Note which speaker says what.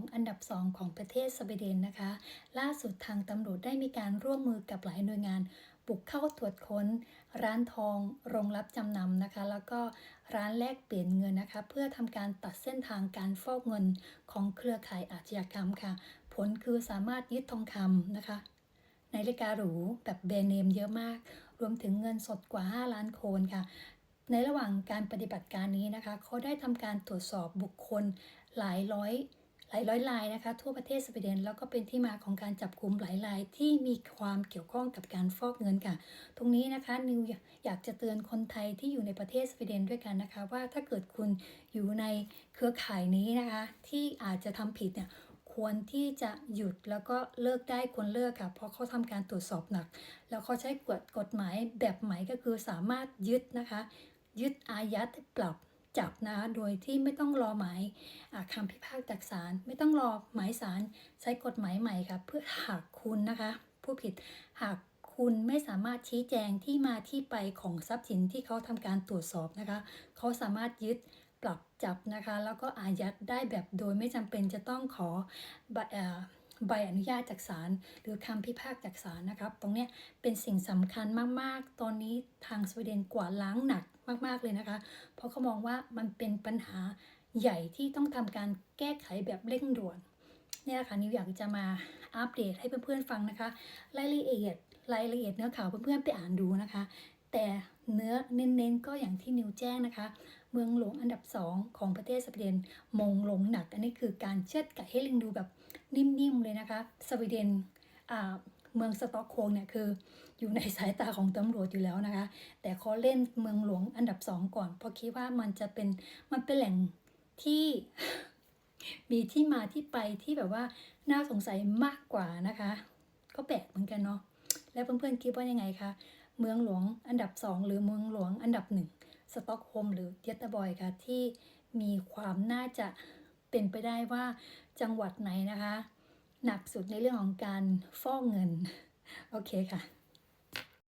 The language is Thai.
Speaker 1: งอันดับสองของประเทศสวีเดนนะคะ ล่าสุดทางตำรวจได้มีการร่วมมือกับหลายหน่วยงานบุกเข้าตรวจค้น ร้านทอง โรงรับจำนำนะคะ แล้วก็ร้านแลกเปลี่ยนเงินนะคะ เพื่อทำการตัดเส้นทางการฟอกเงินของเครือข่ายอาชญากรรมค่ะ ผลคือสามารถยึดทองคำนะคะนาฬิกาหรูแบบแบรนด์เนมเยอะมาก รวมถึงเงินสดกว่า 5 ล้านโคนค่ะ ในระหว่างการปฏิบัติการนี้นะคะ เขาได้ทำการตรวจสอบบุคคลหลายร้อย หลายร้อยรายนะคะ ทั่วประเทศสวีเดนแล้วก็เป็นที่มาของการจับกลุ่มหลายรายที่มีความเกี่ยวข้องกับการฟอกเงินค่ะ ตรงนี้นะคะนิวอยากจะเตือนคนไทยที่อยู่ในประเทศสวีเดนด้วยกันนะคะ ว่าถ้าเกิดคุณอยู่ในเครือข่ายนี้นะคะ ที่อาจจะทำผิดเนี่ยควรที่จะหยุดแล้วก็เลิกได้ควรเลิกค่ะ เพราะเขาทำการตรวจสอบหนัก แล้วเขาใช้กฎกฎหมายแบบใหม่ก็คือสามารถยึดนะคะ ยึดอายัดปรับ จับนะโดยที่ไม่ต้องรอหมายคำพิพากษาจากศาลไม่ต้องรอหมายศาลใช้กฎหมายใหม่ค่ะเพื่อหากคุณนะคะผู้ผิดหากคุณไม่สามารถชี้แจงที่มาที่ไปของทรัพย์สินที่เขาทำการตรวจสอบนะคะ เขาสามารถยึดปรับจับนะคะ แล้วก็อายัดได้แบบโดยไม่จำเป็นจะต้องขอ ใบอนุญาตจากศาลหรือคำพิพากษาจากศาลนะครับ ตรงนี้เป็นสิ่งสำคัญมาก ๆ ตอนนี้ทางสวีเดนกวาดล้างหนักมาก ๆ เลยนะคะ เพราะเขามองว่ามันเป็นปัญหาใหญ่ที่ต้องทำการแก้ไขแบบเร่งด่วนนี่แหละค่ะนิวอยากจะมาอัปเดตให้เพื่อนๆฟังนะคะ รายละเอียดรายละเอียดเนื้อข่าวเพื่อนๆไปอ่านดูนะคะ แต่ นื้อเน้นๆ ก็อย่างที่นิวแจ้งนะคะ เมืองหลวงอันดับ 2 ของประเทศสวีเดนมงลงหนัก อันนี้คือการเชือดไก่ให้ลิงดูแบบนิ่มๆเลยนะคะสวีเดนเมืองสต็อกโฮล์มเนี่ยคืออยู่ในสายตาของตำรวจอยู่แล้วนะคะ แต่เขาเล่นเมืองหลวงอันดับ2ก่อน เพราะคิดว่ามันจะเป็นมันเป็นแหล่งที่มีที่มาที่ไปที่แบบว่าน่าสงสัยมากกว่านะคะ ก็แปลกเหมือนกันเนาะแล้วเพื่อนๆคิดว่ายังไงคะ เมืองหลวงอันดับ 2 หรือเมืองหลวงอันดับ 1 สต็อกโฮมหรือเยตบอยค่ะ ที่มีความน่าจะเป็นไปได้ว่าจังหวัดไหนนะคะ หนักสุดในเรื่องของการฟอกเงิน โอเคค่ะ